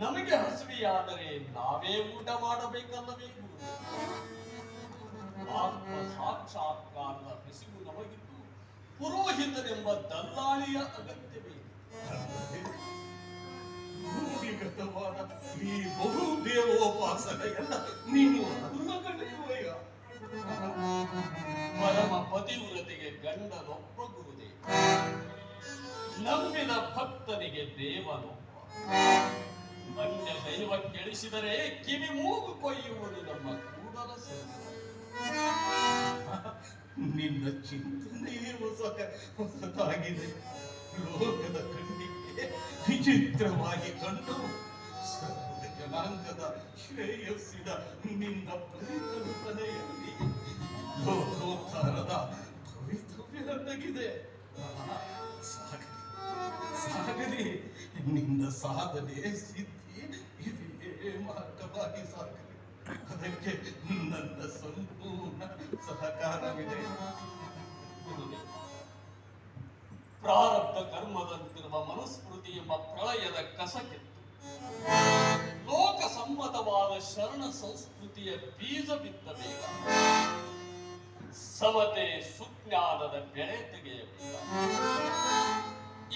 ನಮಗೆ ಹಸಿವೆಯಾದರೆ ನಾವೇ ಊಟ ಮಾಡಬೇಕಲ್ಲವೇ? ಆತ್ಮ ಸಾಕ್ಷಾತ್ಕಾರದ ಹಸಿವು ನಮಗಿದ್ದು ಪುರೋಹಿತನೆಂಬ ದಲ್ಲಾಳಿಯ ಅಗತ್ಯವೇ. ಭೂಮಿಗತವಾದ ಈ ಬಹು ನೀನು ಪರಮ ಪತಿವ್ರತೆಗೆ ಗಂಡನೊಬ್ಬ ಗುರುದೇವ ನಂಬಿದ ಭಕ್ತನಿಗೆ ದೇವನೊಬ್ಬ ದೈವ ಕೇಳಿಸಿದರೆ ಕಿವಿ ಮೂಗು ಕೊಯ್ಯುವುದು ನಮ್ಮ ಕೂಡಲ. ನಿನ್ನ ಚಿಂತನೆಯೇ ಹೊಸ ಹೊಸದಾಗಿದೆ ಲೋಕದ ಕಣ್ಣಿಗೆ ವಿಚಿತ್ರವಾಗಿ ಕಂಡು ಜನಾಂಗದ ಶ್ರೇಯಸ್ಸಿದ ನಿನ್ನ ಪರಿಕಲ್ಪನೆಯಲ್ಲಿ ನಿನ್ನ ಸಾಧನೆ ಸಿದ್ಧಿ ಇದೇ ಮಾರ್ಗವಾಗಿ ಸಾಗಲಿ ಅದಕ್ಕೆ ನನ್ನ ಸಂಪೂರ್ಣ ಸಹಕಾರವಿದೆ. ಪ್ರಾರಬ್ಧ ಕರ್ಮದಂತಿರುವ ಮನುಸ್ಮೃತಿ ಎಂಬ ಪ್ರಳಯದ ಕಸಕೆತ್ತು. ಲೋಕ ಸಮ್ಮತವಾದ ಶರಣ ಸಂಸ್ಕೃತಿಯ ಬೀಜ ಬಿತ್ತಬೇಕ ಸಮತೆ ಸುಜ್ಞಾನದ ಬೆಳೆ ತೆಗೆಯಬೇಕ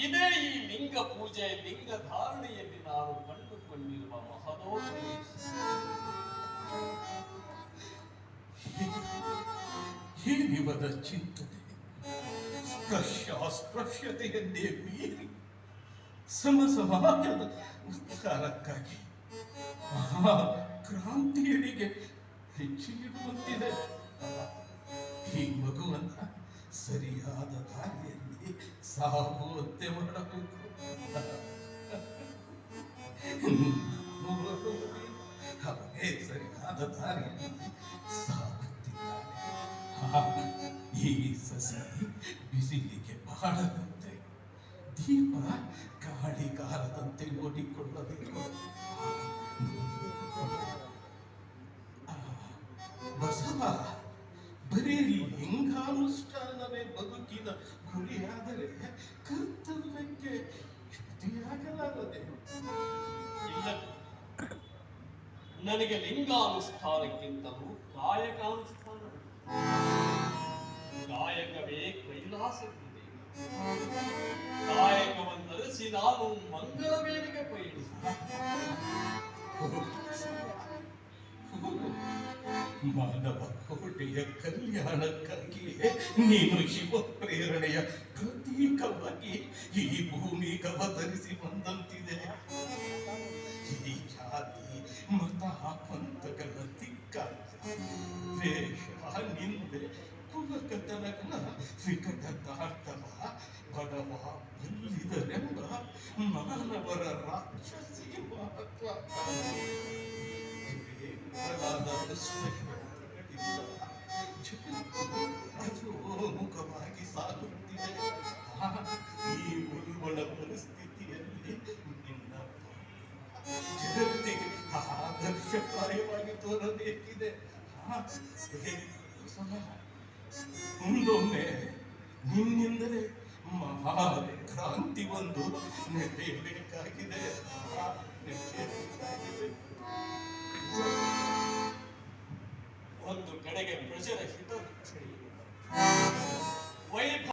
ಇದೇ ಈ ಲಿಂಗ ಪೂಜೆ, ಲಿಂಗ ಧಾರಣೆಯಲ್ಲಿ ನಾನು ಕಂಡುಕೊಂಡಿರುವ ಮಹದೋಪದೇಶ ಹೀನಿವದ ಚಿಂತನೆ ಸ್ಪೃಶ್ಯ ಅಸ್ಪೃಶ್ಯತೆಯನ್ನೇ ಮೀರಿ ಸಮ ಸಮಾಜದ ಉದ್ಧಾರಕ್ಕಾಗಿ ಮಹಾ ಕ್ರಾಂತಿಯಡಿಗೆ ಹೆಚ್ಚಿಗಿಡುವಂತಿದೆ ಈ ಮಗುವನ್ನ ಸರಿಯಾದ ದಾರಿಯಲ್ಲಿ ಸಾಗುವಂತೆ ಮಾಡಬೇಕು ಅವನೇ ಸರಿಯಾದ ದಾರಿಯಲ್ಲಿ ಸಾಗುತ್ತಿದ್ದಾನೆ ಆ, ಈ ಸಸಿ ಬಿಸಿಲಿಗೆ ಬಾಡದಂತೆ ದೀಪ ಗಾಳಿ ಕಾರದಂತೆ ನೋಡಿಕೊಳ್ಳಬೇಕು ಆ, ಬಸವ ಬರೀ ಲಿಂಗಾನುಷ್ಠಾನವೇ ಬದುಕಿನ ಗುರಿಯಾದರೆ ಕರ್ತವ್ಯಕ್ಕೆ ಚ್ಯುತಿಯಾಗಲಾರದೆ ಇಲ್ಲ. ನನಗೆ ಲಿಂಗಾನುಷ್ಠಾನಕ್ಕಿಂತಲೂ ಕಾಯಕಾನುಷ್ಠಾನ ಕಾಯಕವೇ ಕೈಲಾಸವಿದೆ. ಕಾಯಕವನ್ನರಿಸಿ ನಾನು ಮಂಗಳ ವೇಳೆಗೆ ಪಯಣಿಸಿ ಮಾನವ ಕೋಟೆಯ ಕಲ್ಯಾಣಕ್ಕಾಗಿಯೇ ನೀನು ಶಿವ ಪ್ರೇರಣೆಯ ಪ್ರತೀಕವಾಗಿ ಈ ಭೂಮಿ ಕವತರಿಸಿ ಬಂದಂತಿದೆ. ಈ ಜಾತಿ, ಮತ ಪಂಥಗಳ ತಿಕ್ಕ. ದ್ವೇಷ, ನಿಂದೆ ಕುಲಕತನಗಳ ವಿಕಟ ತಾರ್ತವ ಬಡವ, ಬಲ್ಲಿದರೆಂಬ ಮಾನವರ ರಾಕ್ಷಸಿ ಮಹತ್ವ. ಮುಖವಾಗಿ ಸಾಗುತ್ತಿದೆ ಈ ಉಲ್ಬಣ ಪರಿಸ್ಥಿತಿಯಲ್ಲಿ ನಿನ್ನ ಜಗತ್ತಿಗೆ ಆದರ್ಶಪ್ರಾಯವಾಗಿ ತೋರಬೇಕಿದೆ ಮುಂದೊಮ್ಮೆ ನಿನ್ನಿಂದಲೇ ಮಹಾ ಕ್ರಾಂತಿ ಒಂದು ನಡೆಯಬೇಕಾಗಿದೆ 내게 문제를 주던 주님.